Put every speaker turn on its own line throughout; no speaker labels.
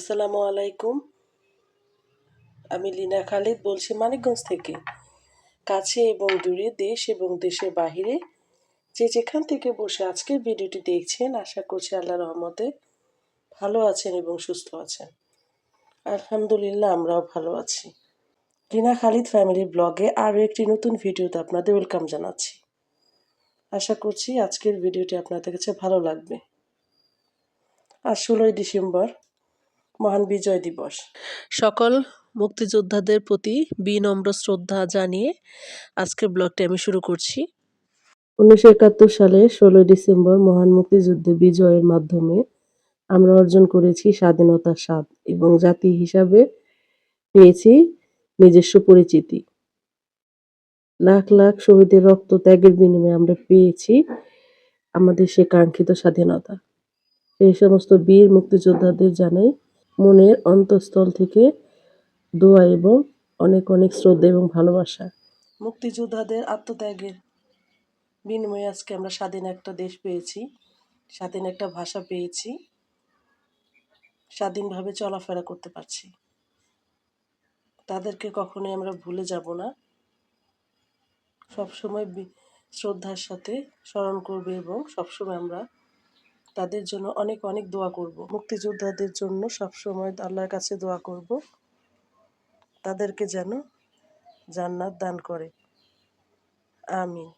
আসসালামু আলাইকুম। আমি লিনা খালিদ বলছি মানিকগঞ্জ থেকে। কাছে এবং দূরে দেশ এবং দেশের বাহিরে যে যেখান থেকে বসে আজকের ভিডিওটি দেখছেন, আশা করছি আল্লাহ রহমতে ভালো আছেন এবং সুস্থ আছেন। আলহামদুলিল্লাহ, আমরাও ভালো আছি। লিনা খালিদ ফ্যামিলি ব্লগে আরও একটি নতুন ভিডিওতে আপনাদের ওয়েলকাম জানাচ্ছি। আশা করছি আজকের ভিডিওটি আপনাদের কাছে ভালো লাগবে। আর ষোলোই ডিসেম্বর মহান বিজয় দিবস। সকল মুক্তিযোদ্ধাদের প্রতি বিনম্র শ্রদ্ধা জানিয়ে আজকের ব্লগটি আমি শুরু করছি। উনিশশো একাত্তর সালে ষোলোই ডিসেম্বর মহান মুক্তিযুদ্ধে বিজয়ের মাধ্যমে আমরা অর্জন করেছি স্বাধীনতার স্বাদ এবং জাতি হিসাবে পেয়েছি নিজস্ব পরিচিতি। লাখ লাখ শহীদের রক্ত ত্যাগের বিনিময়ে আমরা পেয়েছি আমাদের সে কাঙ্ক্ষিত স্বাধীনতা। সেই সমস্ত বীর মুক্তিযোদ্ধাদের জানাই মনের অন্তঃস্থল থেকে দোয়া এবং অনেক অনেক শ্রদ্ধা এবং ভালোবাসা। মুক্তিযোদ্ধাদের আত্মত্যাগের বিনিময়ে আজকে আমরা স্বাধীন একটা দেশ পেয়েছি, স্বাধীন একটা ভাষা পেয়েছি, স্বাধীনভাবে চলাফেরা করতে পারছি। তাদেরকে কখনোই আমরা ভুলে যাব না। সবসময় শ্রদ্ধার সাথে স্মরণ করবে এবং সবসময় আমরা তাদের জন্য অনেক অনেক দোয়া করব। মুক্তিযোদ্ধাদের জন্য সবসময় আল্লাহর কাছে দোয়া করব। তাদেরকে যেন জান্নাত দান করে। আমিন।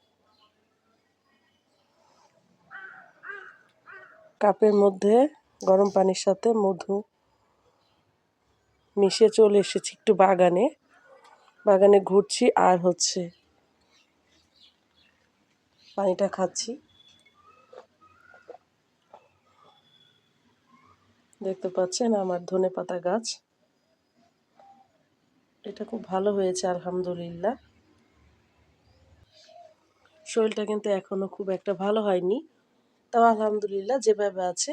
কাপের মধ্যে গরম পানির সাথে মধু মিশে চলে এসেছি একটু বাগানে। বাগানে ঘুরছি আর হচ্ছে পানিটা খাচ্ছি। দেখতে পাচ্ছেন আমার ধনে পাতা গাছ। এটা খুব ভালো হয়েছে, আলহামদুলিল্লাহ। শরীরটা কিন্তু এখনও খুব একটা ভালো হয়নি। তাও আলহামদুলিল্লাহ যেভাবে আছে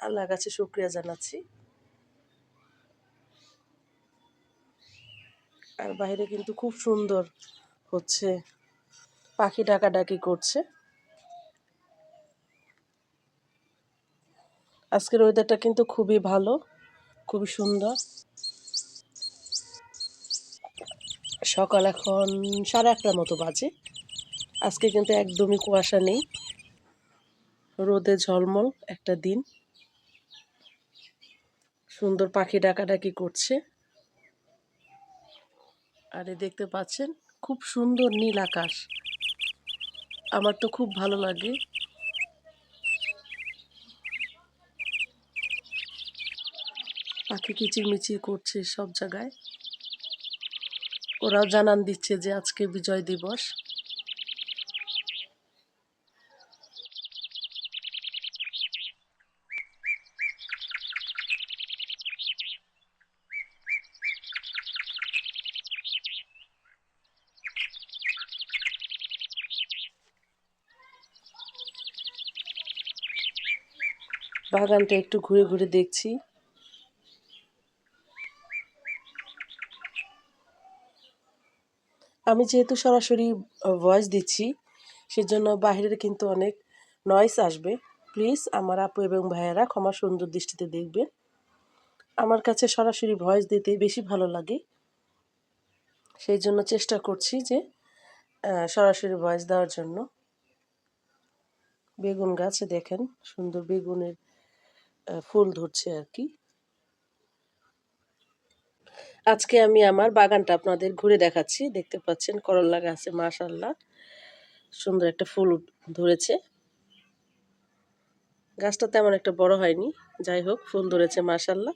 আল্লাহ কাছে শুক্রিয়া জানাচ্ছি। আর বাইরে কিন্তু খুব সুন্দর হচ্ছে, পাখি ডাকাডাকি করছে। আজকের ওয়েদারটা কিন্তু খুবই ভালো, খুবই সুন্দর। সকাল এখন সাড়ে আটটার মতো বাজে। আজকে কিন্তু একদমই কুয়াশা নেই। রোদে ঝলমল একটা দিন। সুন্দর পাখি ডাকাডাকি করছে। আর দেখতে পাচ্ছেন, খুব সুন্দর নীল আকাশ। আমার তো খুব ভালো লাগে। পাখি কিচিরমিচির করছে সব জায়গায়। ওরাও জানান দিচ্ছে যে আজকে বিজয় দিবস। বাগানটা একটু ঘুরে ঘুরে দেখছি। আমি যেহেতু সরাসরি ভয়েস দিচ্ছি, সেজন্য বাইরের কিন্তু অনেক নয়েস আসবে। প্লিজ আমার আপু এবং ভাইয়েরা ক্ষমা সুন্দর দৃষ্টিতে দেখবেন। আমার কাছে সরাসরি ভয়েস দিতে বেশি ভালো লাগে। সেই জন্য চেষ্টা করছি যে সরাসরি ভয়েস দেওয়ার জন্য। বেগুন গাছে দেখেন, সুন্দর বেগুনের ফুল ধরছে আর কি। আজকে আমি আমার বাগানটা আপনাদের ঘুরে দেখাচ্ছি। দেখতে পাচ্ছেন করল্লা গাছে মাশাল্লাহ সুন্দর একটা ফুল ধরেছে। গাছটা তেমন একটা বড় হয়নি। যাই হোক, ফুল ধরেছে মাশাল্লাহ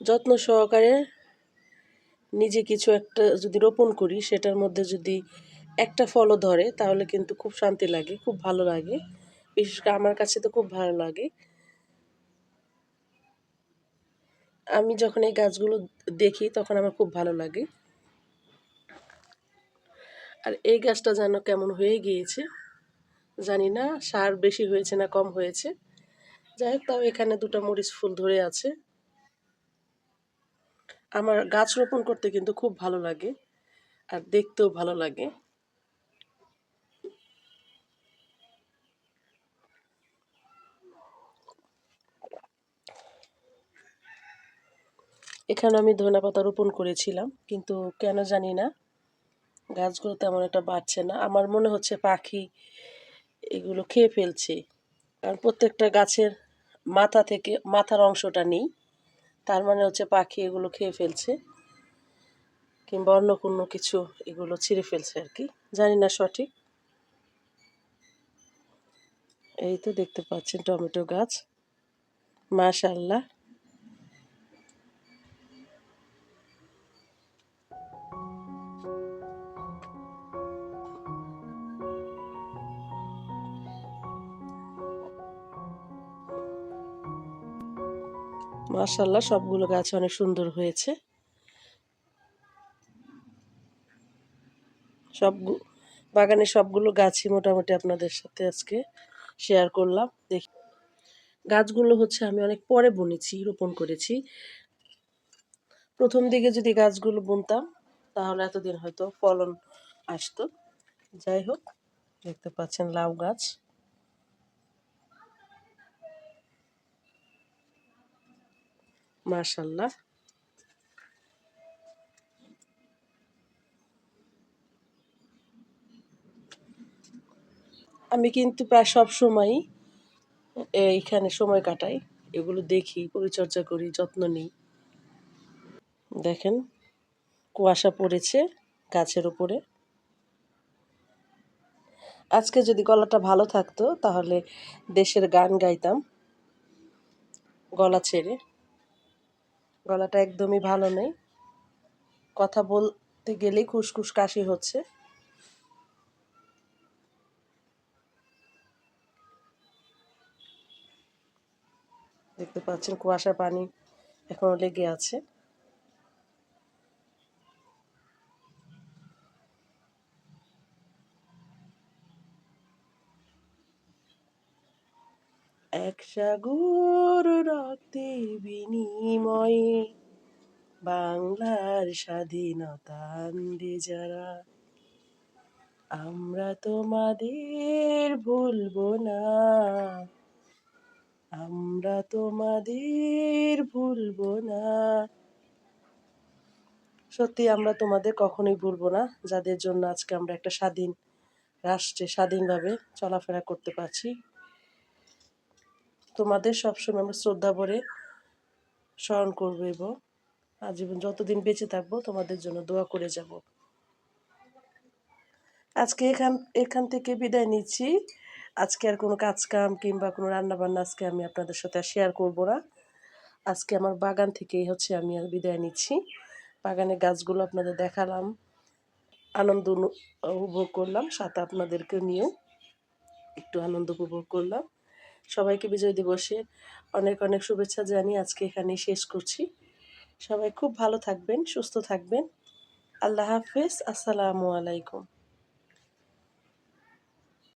যত্ন সহকারে নিজে কিছু একটা যদি রোপণ করি, সেটার মধ্যে যদি একটা ফলও ধরে, তাহলে কিন্তু খুব শান্তি লাগে, খুব ভালো লাগে। বিশেষ করে আমার কাছে তো খুব ভালো লাগে। আমি যখন এই গাছগুলো দেখি, তখন আমার খুব ভালো লাগে। আর এই গাছটা যেন কেমন হয়ে গিয়েছে, জানি না, সার বেশি হয়েছে না কম হয়েছে। যাই হোক, তাও এখানে দুটো মরিচ ফুল ধরে আছে। আমার গাছ রোপণ করতে কিন্তু খুব ভালো লাগে, আর দেখতেও ভালো লাগে। এখানে আমি ধনে পাতা রোপণ করেছিলাম, কিন্তু কেন জানি না, গাছগুলো তেমন একটা বাড়ছে না। আমার মনে হচ্ছে পাখি এগুলো খেয়ে ফেলছে। কারণ প্রত্যেকটা গাছের মাথা থেকে, মাথার অংশটা নেই, তার মানে হচ্ছে পাখি এগুলো খেয়ে ফেলছে, কিংবা অন্য কোনো কিছু এগুলো ছিঁড়ে ফেলছে আর কি। জানি না সঠিক। এই তো দেখতে পাচ্ছেন টমেটো গাছ। মাশাল্লাহ মাশাল্লাহ সবগুলো গাছ অনেক সুন্দর হয়েছে। সব বাগানের সবগুলো গাছই মোটামুটি আপনাদের সাথে আজকে শেয়ার করলাম। দেখি, গাছগুলো হচ্ছে আমি অনেক পরে বুনেছি, রোপণ করেছি। প্রথম দিকে যদি গাছগুলো বুনতাম, তাহলে এতদিন হয়তো ফলন আসতো। যাই হোক, দেখতে পাচ্ছেন লাউ গাছ। মাশাল্লাহ। আমি কিন্তু প্রায় সব সময়ই এইখানে সময় কাটাই। এগুলো দেখি, পরিচর্যা করি, যত্ন নিই। দেখেন, কুয়াশা পড়েছে গাছের উপরে। আজকে যদি গলাটা ভালো থাকতো, তাহলে দেশের গান গাইতাম, গলা ছেড়ে। গলাটা একদমই ভালো নেই। কথা বলতে গেলেই খুসখুস কাশি হচ্ছে। দেখতে পাচ্ছেন কুয়াশা পানি এখনও লেগে আছে। এক সাগর বিনিময়ে বাংলার স্বাধীনতা আনবে যারা। আমরা তোমাদের ভুলবো না। আমরা তোমাদের ভুলবো না। সত্যি আমরা তোমাদের কখনোই ভুলবো না। যাদের জন্য আজকে আমরা একটা স্বাধীন রাষ্ট্রে স্বাধীনভাবে চলাফেরা করতে পারছি। তোমাদের সবসময় আমরা শ্রদ্ধা ভরে স্মরণ করব এবং আজীবন যতদিন বেঁচে থাকব তোমাদের জন্য দোয়া করে যাব। আজকে এখান এখান থেকে বিদায় নিচ্ছি। আজকে আর কোনো কাজ কাম কিংবা কোনো রান্নাবান্না আজকে আমি আপনাদের সাথে শেয়ার করব না। আজকে আমার বাগান থেকেই হচ্ছে আমি আর বিদায় নিচ্ছি। বাগানের গাছগুলো আপনাদের দেখালাম, আনন্দ উপভোগ করলাম, সাথে আপনাদেরকে নিয়েও একটু আনন্দ উপভোগ করলাম। সবাইকে বিজয় দিবসে অনেক অনেক শুভেচ্ছা জানিয়ে আজকে এখানেই শেষ করছি। সবাই খুব ভালো থাকবেন, সুস্থ থাকবেন। আল্লাহ হাফেজ, আসসালামু আলাইকুম।